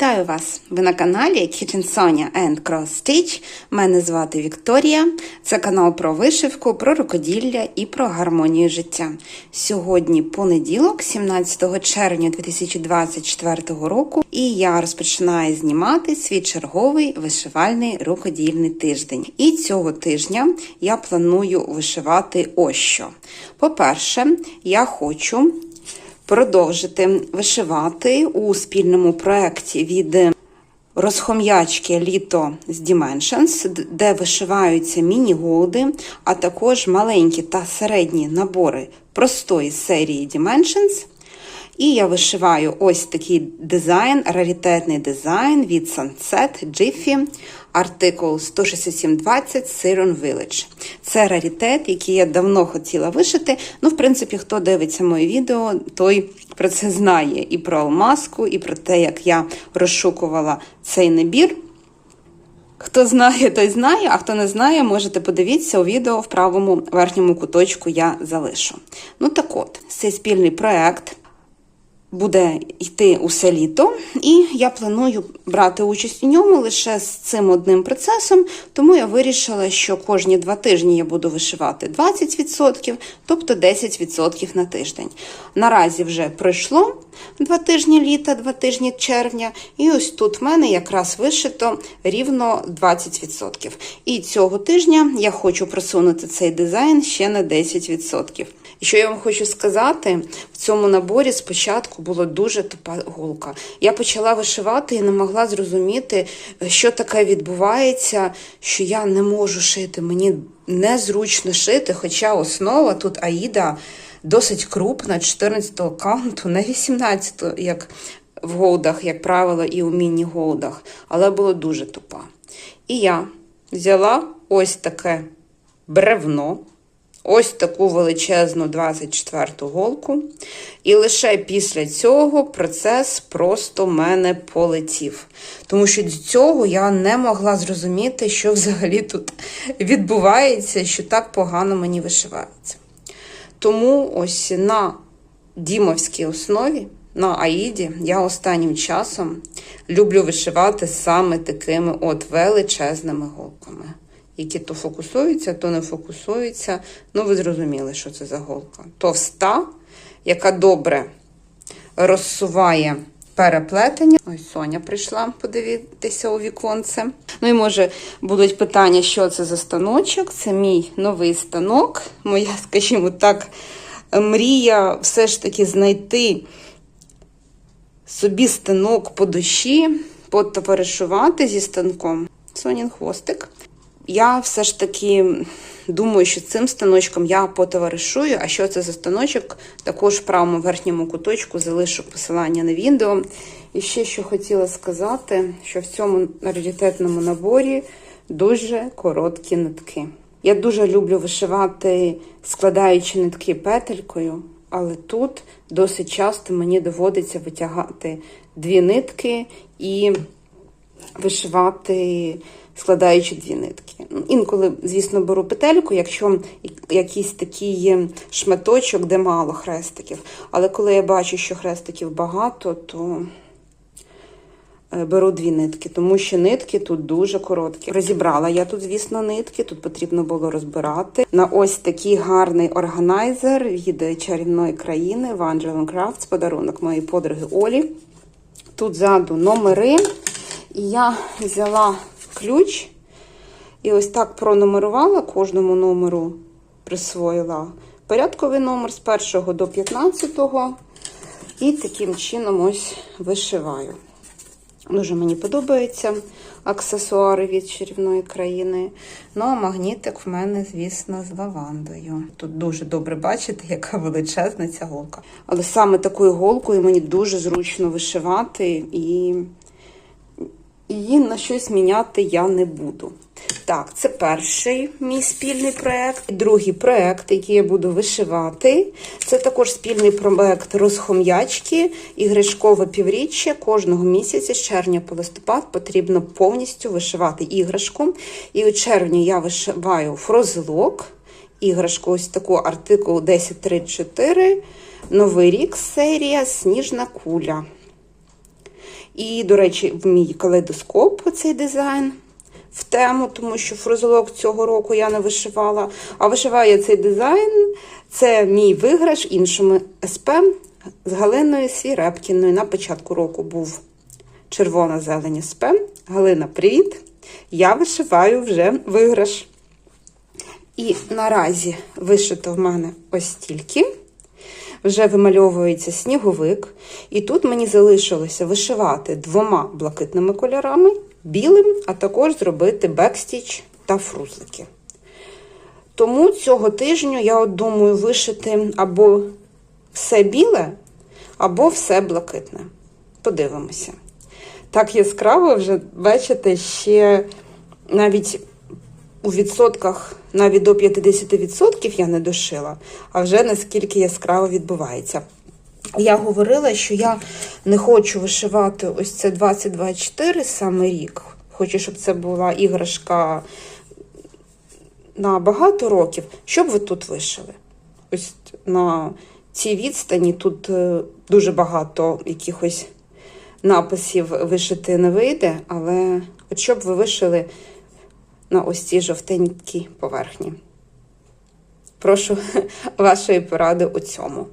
Вітаю вас! Ви на каналі Kitchen Sonia and Cross Stitch. Мене звати Вікторія. Це канал про вишивку, про рукоділля і про гармонію життя. Сьогодні понеділок, 17 червня 2024 року, і я розпочинаю знімати свій черговий вишивальний рукодільний тиждень. І цього тижня я планую вишивати ось що. По-перше, я хочу продовжити вишивати у спільному проєкті від розхом'ячки літо з Dimensions, де вишиваються міні-голди, а також маленькі та середні набори простої серії Dimensions. І я вишиваю ось такий дизайн, раритетний дизайн від Sunset Jiffy, артикул 16720 Siren Village. Це раритет, який я давно хотіла вишити. Ну, в принципі, хто дивиться моє відео, той про це знає. І про алмазку, і про те, як я розшукувала цей набір. Хто знає, той знає, а хто не знає, можете подивитися у відео в правому верхньому куточку я залишу. Ну так от, цей спільний проект буде йти усе літо, і я планую брати участь у ньому лише з цим одним процесом, тому я вирішила, що кожні два тижні я буду вишивати 20%, тобто 10% на тиждень. Наразі вже пройшло два тижні літа, два тижні червня, і ось тут в мене якраз вишито рівно 20%. І цього тижня я хочу просунути цей дизайн ще на 10%. І що я вам хочу сказати, в цьому наборі спочатку була дуже тупа голка. Я почала вишивати і не могла зрозуміти, що таке відбувається, що я не можу шити. Мені незручно шити, хоча основа тут Аїда досить крупна, 14-го каунту, не 18-го, як в голдах, як правило, і у міні-голдах, але було дуже тупа. І я взяла ось таке бревно. Ось таку величезну 24-ту голку. І лише після цього процес просто мене полетів. Тому що до цього я не могла зрозуміти, що взагалі тут відбувається, що так погано мені вишивається. Тому ось на дімовській основі, на Аїді, я останнім часом люблю вишивати саме такими от величезними голками які то фокусуються, то не фокусуються. Ну, ви зрозуміли, що це за голка. Товста, яка добре розсуває переплетення. Ось Соня прийшла подивитися у віконце. Ну і може будуть питання, що це за станочок. Це мій новий станок. Моя, скажімо так, мрія все ж таки знайти собі станок по душі, потоваришувати зі станком. Сонін хвостик. Я все ж таки думаю, що цим станочком я потоваришую. А що це за станочок? Також в правому верхньому куточку залишу посилання на відео. І ще що хотіла сказати, що в цьому раритетному наборі дуже короткі нитки. Я дуже люблю вишивати, складаючи нитки петелькою, але тут досить часто мені доводиться витягати дві нитки і вишивати складаючи дві нитки. Інколи, звісно, беру петельку, якщо якийсь такий шматочок, де мало хрестиків. Але коли я бачу, що хрестиків багато, то е, беру дві нитки, тому що нитки тут дуже короткі. Розібрала я тут, звісно, нитки, тут потрібно було розбирати. На ось такий гарний органайзер від чарівної країни Vangeline Crafts, подарунок моєї подруги Олі. Тут ззаду номери. І я взяла ключ. І ось так пронумерувала кожному номеру, присвоїла порядковий номер з 1 до 15. І таким чином ось вишиваю. Дуже мені подобаються аксесуари від чарівної країни. Ну, а магнітик в мене, звісно, з лавандою. Тут дуже добре бачите, яка величезна ця голка. Але саме такою голкою мені дуже зручно вишивати і її на щось міняти я не буду. Так, це перший мій спільний проєкт. Другий проєкт, який я буду вишивати, це також спільний проєкт розхом'ячки, іграшкове півріччя. Кожного місяця, з червня по листопад, потрібно повністю вишивати іграшку. І у червні я вишиваю фрозелок, іграшку, ось таку артикул 1034, Новий рік серія Сніжна куля. І, до речі, в мій калейдоскоп цей дизайн в тему, тому що фрузолок цього року я не вишивала. А вишиваю я цей дизайн. Це мій виграш іншому СП з Галиною Свірепкіною. На початку року був червона зелень СП. Галина, привіт! Я вишиваю вже виграш. І наразі вишито в мене ось стільки. Вже вимальовується сніговик. І тут мені залишилося вишивати двома блакитними кольорами, білим, а також зробити бекстіч та фрузлики. Тому цього тижню я от думаю вишити або все біле, або все блакитне. Подивимося. Так яскраво вже, бачите, ще навіть у відсотках навіть до 50% я не дошила, а вже наскільки яскраво відбувається. Я говорила, що я не хочу вишивати ось це 2024 саме рік. Хочу, щоб це була іграшка на багато років. Що б ви тут вишили? Ось на цій відстані тут е, дуже багато якихось написів вишити не вийде, але от що б ви вишили на ось цій жовтенькій поверхні. Прошу вашої поради у цьому.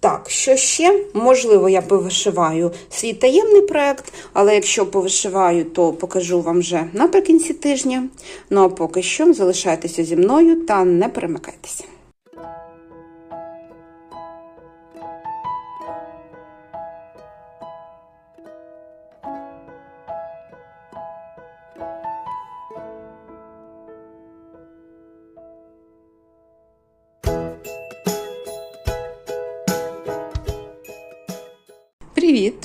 Так, що ще? Можливо, я повишиваю свій таємний проект, але якщо повишиваю, то покажу вам вже наприкінці тижня. Ну а поки що залишайтеся зі мною та не перемикайтеся.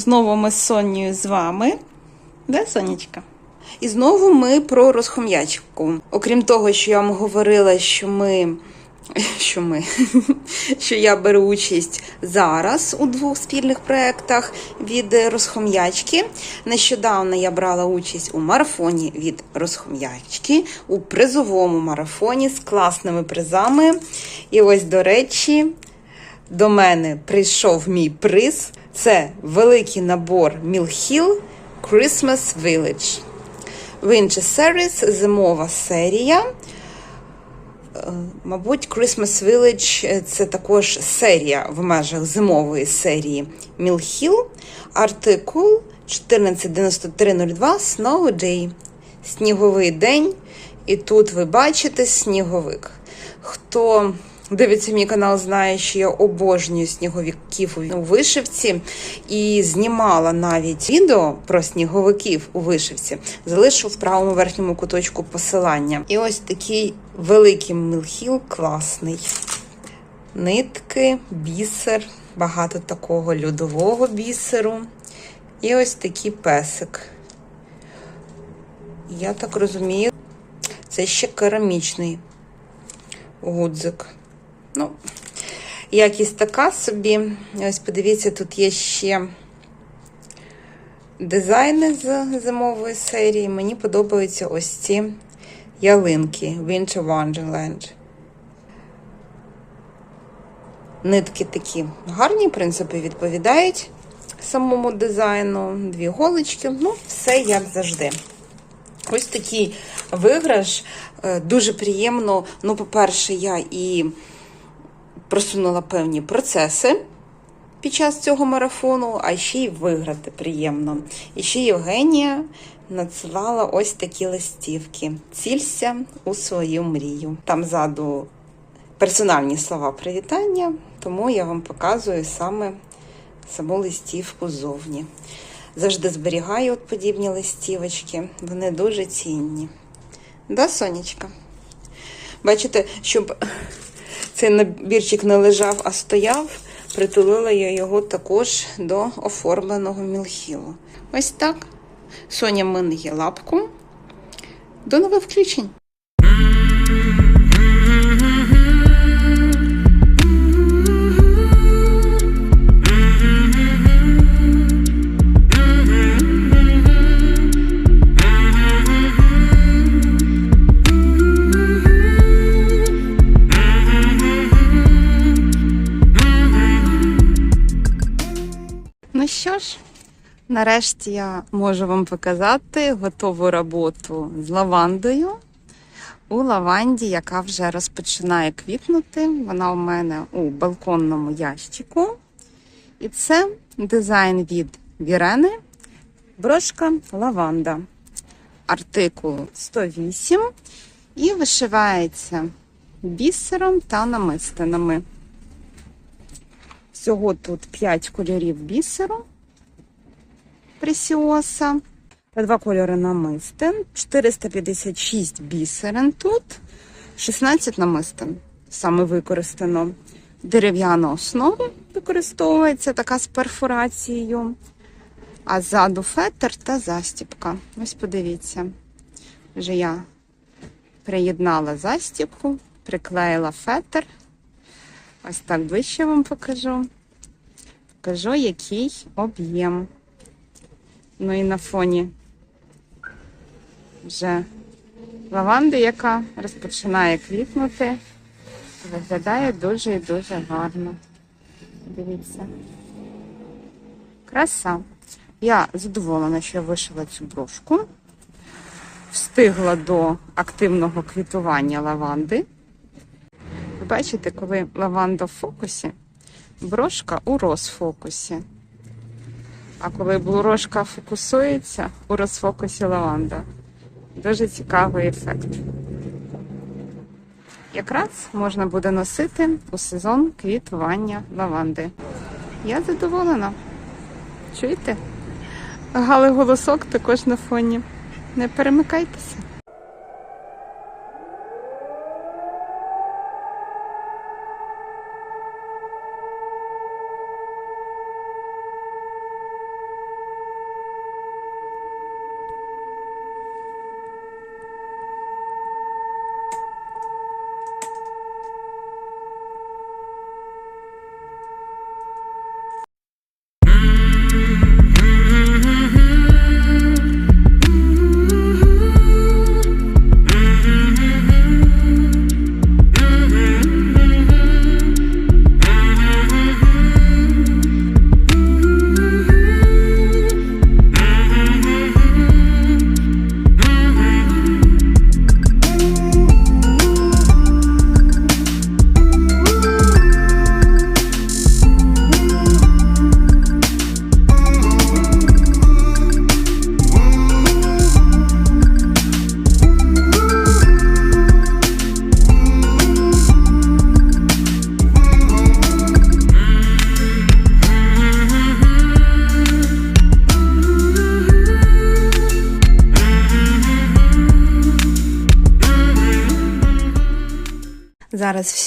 Знову ми з Сонією з вами. Де Сонечка? І знову ми про розхом'ячку. Окрім того, що я вам говорила, що ми. Що ми, що я беру участь зараз у двох спільних проєктах від Розхом'ячки. Нещодавно я брала участь у марафоні від Розхом'ячки, у призовому марафоні з класними призами. І ось, до речі, до мене прийшов мій приз. Це великий набор Mill Christmas Village. Vinci Series зимова серія. Е, Мабуть, Christmas Village це також серія в межах зимової серії Mill Артикул 149302 Snow Day. Сніговий день. І тут ви бачите сніговик. Хто дивиться мій канал, знає, що я обожнюю сніговиків у вишивці і знімала навіть відео про сніговиків у вишивці. Залишу в правому верхньому куточку посилання. І ось такий великий мілхіл, класний. Нитки, бісер, багато такого льодового бісеру. І ось такий песик. Я так розумію, це ще керамічний гудзик. Ну, якість така собі. Ось подивіться, тут є ще дизайни з зимової серії. Мені подобаються ось ці ялинки Winter Wonderland. Нитки такі гарні, в принципі, відповідають самому дизайну. Дві голочки, ну, все як завжди. Ось такий виграш. Е, Дуже приємно. Ну, по-перше, я і просунула певні процеси під час цього марафону, а ще й виграти приємно. І ще Євгенія надсилала ось такі листівки. Цілься у свою мрію. Там ззаду персональні слова привітання, тому я вам показую саме саму листівку ззовні. Завжди зберігаю от подібні листівочки, вони дуже цінні. Да, Сонечка? Бачите, щоб цей набірчик не лежав, а стояв, притулила я його також до оформленого мілхілу. Ось так. Соня минає лапку. До нових включень! Ну Нарешті я можу вам показати готову роботу з лавандою. У лаванді, яка вже розпочинає квітнути. Вона у мене у балконному ящику. І це дизайн від Вірени. Брошка лаванда. Артикул 108 і вишивається бісером та намистинами. Всього тут 5 кольорів бісеру пресіоса два кольори намистин, 456 бісерин тут, 16 намистин саме використано. Дерев'яна основа використовується така з перфорацією, а ззаду фетр та застіпка. Ось подивіться. Вже я приєднала застіпку, приклеїла фетр. Ось так ближче вам покажу. Покажу, який об'єм. Ну і на фоні вже лаванди, яка розпочинає квітнути, виглядає дуже і дуже гарно. Дивіться. Краса. Я задоволена, що я вишила цю брошку. Встигла до активного квітування лаванди. Ви бачите, коли лаванда в фокусі, брошка у розфокусі. А коли блурожка фокусується, у розфокусі лаванда. Дуже цікавий ефект. Якраз можна буде носити у сезон квітування лаванди. Я задоволена. Чуєте? Гали голосок також на фоні. Не перемикайтеся.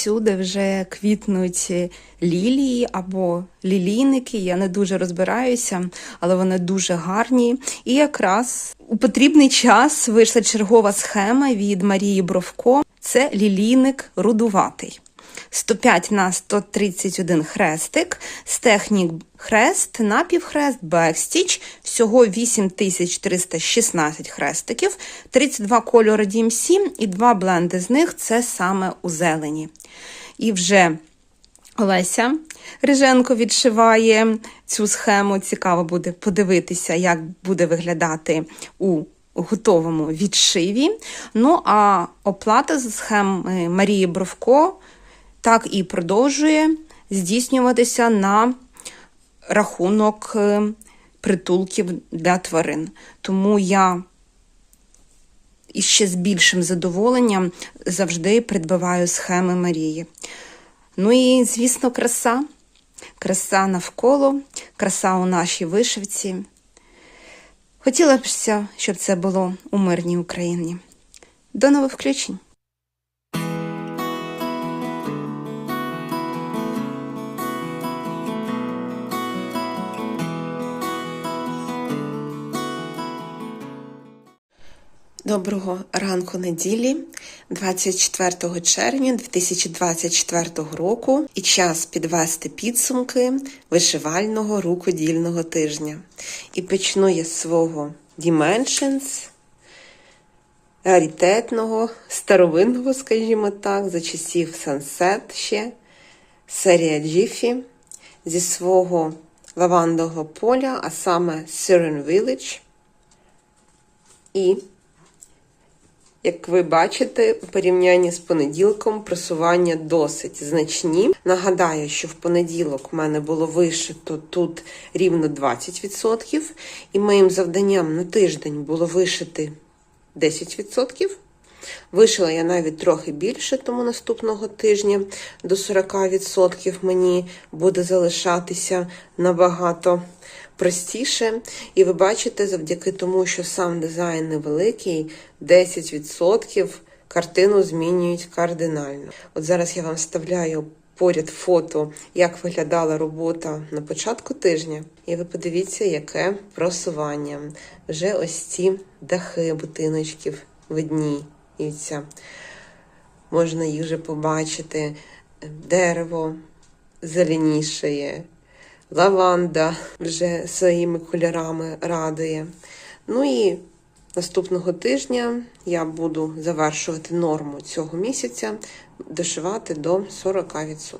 Всюди вже квітнуть лілії або лілійники. Я не дуже розбираюся, але вони дуже гарні. І якраз у потрібний час вийшла чергова схема від Марії Бровко. Це лілійник рудуватий. 105 на 131 хрестик, з технік хрест, напівхрест, бекстіч, всього 8316 хрестиків, 32 кольори DMC і два бленди з них це саме у зелені. І вже Олеся Риженко відшиває цю схему. Цікаво буде подивитися, як буде виглядати у готовому відшиві. Ну, а оплата з схем Марії Бровко так і продовжує здійснюватися на рахунок е, притулків для тварин. Тому я іще з більшим задоволенням завжди придбаваю схеми Марії. Ну і, звісно, краса. Краса навколо, краса у нашій вишивці. Хотілося б, щоб це було у мирній Україні. До нових включень! Доброго ранку неділі, 24 червня 2024 року, і час підвести підсумки вишивального рукодільного тижня. І почну я з свого Dimensions, раритетного, старовинного, скажімо так, за часів Sunset ще, серія Jiffy, зі свого лавандового поля, а саме Siren Village. І, як ви бачите, у порівнянні з понеділком просування досить значні. Нагадаю, що в понеділок в мене було вишито тут рівно 20%, і моїм завданням на тиждень було вишити 10%. Вишила я навіть трохи більше, тому наступного тижня до 40% мені буде залишатися набагато простіше. І ви бачите, завдяки тому, що сам дизайн невеликий, 10% картину змінюють кардинально. От зараз я вам вставляю поряд фото, як виглядала робота на початку тижня. І ви подивіться, яке просування. Вже ось ці дахи будиночків видніються. Можна їх вже побачити. Дерево зеленішає, лаванда вже своїми кольорами радує. Ну і наступного тижня я буду завершувати норму цього місяця, дошивати до 40%.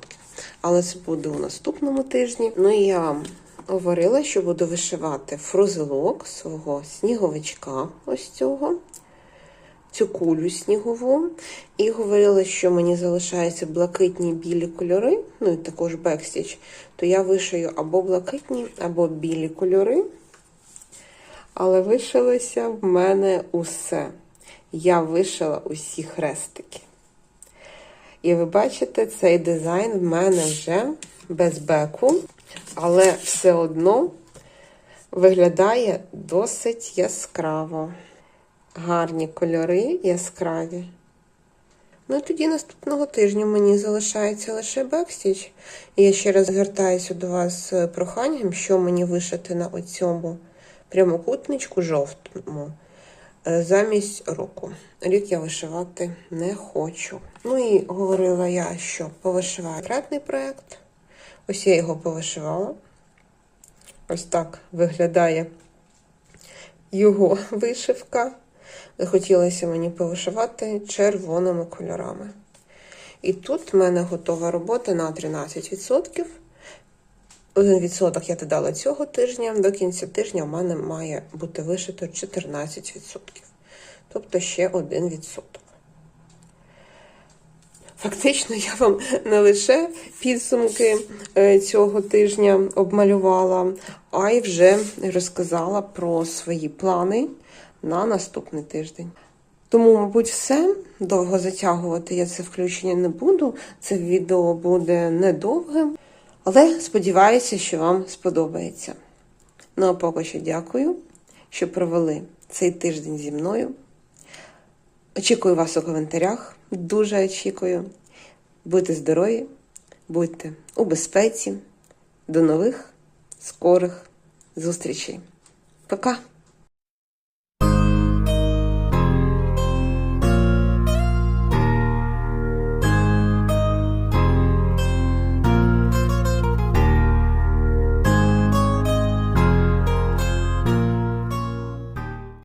Але це буде у наступному тижні. Ну і я вам говорила, що буду вишивати фрузелок свого сніговичка, ось цього цю кулю снігову і говорила, що мені залишаються блакитні білі кольори, ну і також бекстіч, то я вишию або блакитні, або білі кольори. Але вишилося в мене усе. Я вишила усі хрестики. І ви бачите, цей дизайн в мене вже без беку, але все одно виглядає досить яскраво гарні кольори, яскраві. Ну, тоді наступного тижня мені залишається лише бекстіч. І я ще раз звертаюся до вас з проханням, що мені вишити на оцьому прямокутничку жовтому е, замість року. Рік я вишивати не хочу. Ну і говорила я, що повишиваю кратний проєкт. Ось я його повишивала. Ось так виглядає його вишивка. Захотілося мені повишивати червоними кольорами. І тут в мене готова робота на 13%. Один відсоток я додала цього тижня, до кінця тижня в мене має бути вишито 14%. Тобто ще один відсоток. Фактично, я вам не лише підсумки е, цього тижня обмалювала, а й вже розказала про свої плани на наступний тиждень. Тому, мабуть, все. Довго затягувати я це включення не буду. Це відео буде недовгим, але сподіваюся, що вам сподобається. Ну а поки що дякую, що провели цей тиждень зі мною. Очікую вас у коментарях. Дуже очікую. Будьте здорові, будьте у безпеці. До нових скорих зустрічей. Пока!